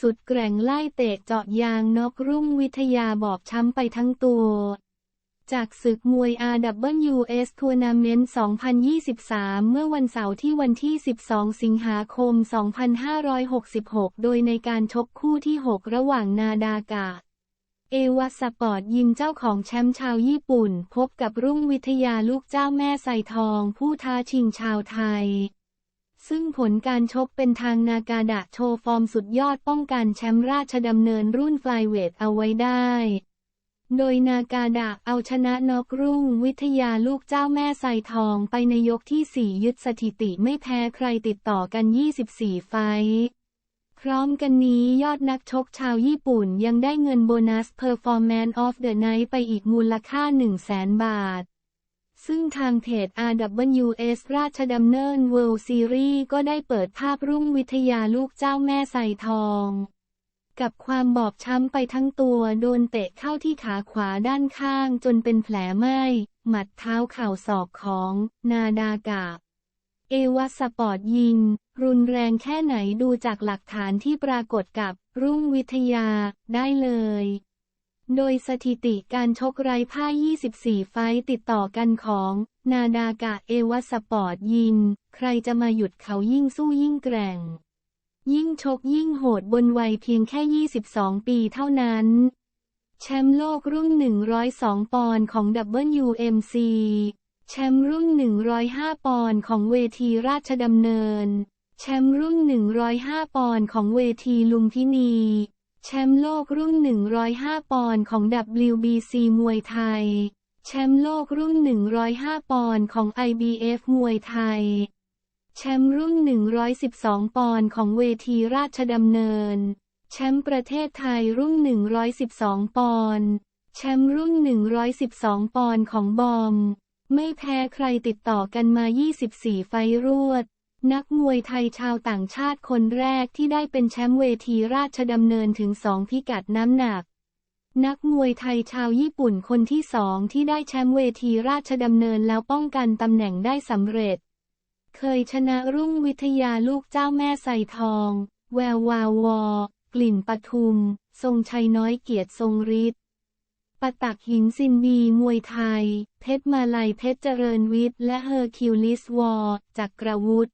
สุดแกร่งไล่เตะเจาะยางนอกรุ่งวิทยาบอบช้ำไปทั้งตัว จากศึกมวย RWS Tournament 2023 เมื่อวันเสาร์ที่วันที่ 12 สิงหาคม 2566 โดยในการชกคู่ที่ 6 ระหว่างนาดากะเอวาสปอร์ตยิมเจ้าของแชมป์ชาวญี่ปุ่น พบกับรุ่งวิทยาลูกเจ้าแม่ใส่ทองผู้ท้าชิงชาวไทย ซึ่งผลการชกเป็นทางนากาดะโชว์ฟอร์มสุดยอดป้องกันแชมป์ราชดำเนินรุ่นไฟเวทเอาไว้ได้ โดยนากาดะเอาชนะนอกรุ่งวิทยาลูกเจ้าแม่ใสทองไปในยกที่ 4 ยึดสถิติไม่แพ้ใครติดต่อกัน 24 ไฟพร้อมกันนี้ยอดนักชกชาวญี่ปุ่นยังได้เงินโบนัส Performance of the Night ไปอีกมูลค่า 100,000บาท ซึ่งทางเพจ RWS ราชดำเนิน World Series ก็ได้เปิดภาพรุ่งวิทยาลูกเจ้าแม่ใส่ทอง กับความบอบช้ำไปทั้งตัวโดนเตะเข้าที่ขาขวาด้านข้างจนเป็นแผลไหม้หมัดเท้าเข่าศอกของนาดากะเอวาสปอร์ตยิง รุนแรงแค่ไหนดูจากหลักฐานที่ปรากฏกับรุ่งวิทยาได้เลย โดยสถิติการชกไร้พ่าย 24 ไฟต์ติดต่อกันของ นาดากะเอวาสปอร์ตยิงใครจะมาหยุดเขายิ่งสู้ยิ่งแกร่ง ยิ่งชกยิ่งโหดบนวัยเพียงแค่ 22 ปีเท่านั้น แชมป์โลกรุ่น 102 ปอนด์ของ WMC แชมป์รุ่น 105 ปอนด์ของเวทีราชดำเนิน แชมป์รุ่น 105 ปอนด์ของเวทีลุมพินี แชมป์โลกรุ่น 105 ปอนด์ของ WBC มวยไทย แชมป์โลกรุ่น 105 ปอนด์ของ IBF มวยไทย แชมป์รุ่น 112 ปอนด์ของเวทีราชดำเนิน แชมป์ประเทศไทยรุ่น 112 ปอนด์แชมป์รุ่น 112 ปอนด์ของบอม ไม่แพ้ใครติดต่อกันมา 24 ไฟรวด นักมวยไทยชาวต่างชาติคนแรกที่ได้เป็นแชมป์เวทีราชดำเนินถึง2พิกัดน้ำหนัก นักมวยไทยชาวญี่ปุ่นคนที่สองที่ได้แชมป์เวทีราชดำเนินแล้วป้องกันตำแหน่งได้สำเร็จ เคยชนะรุ่งวิทยาลูกเจ้าแม่ใส่ทอง แวววาวอ กลิ่นปทุม ทรงชัยน้อยเกียรติทรงฤทธิ์ปตักหินซินบีมวยไทย เพชรมาลัยเพชรเจริญวิทย์และเฮอร์คิวลิสวอร์จากกระวุธ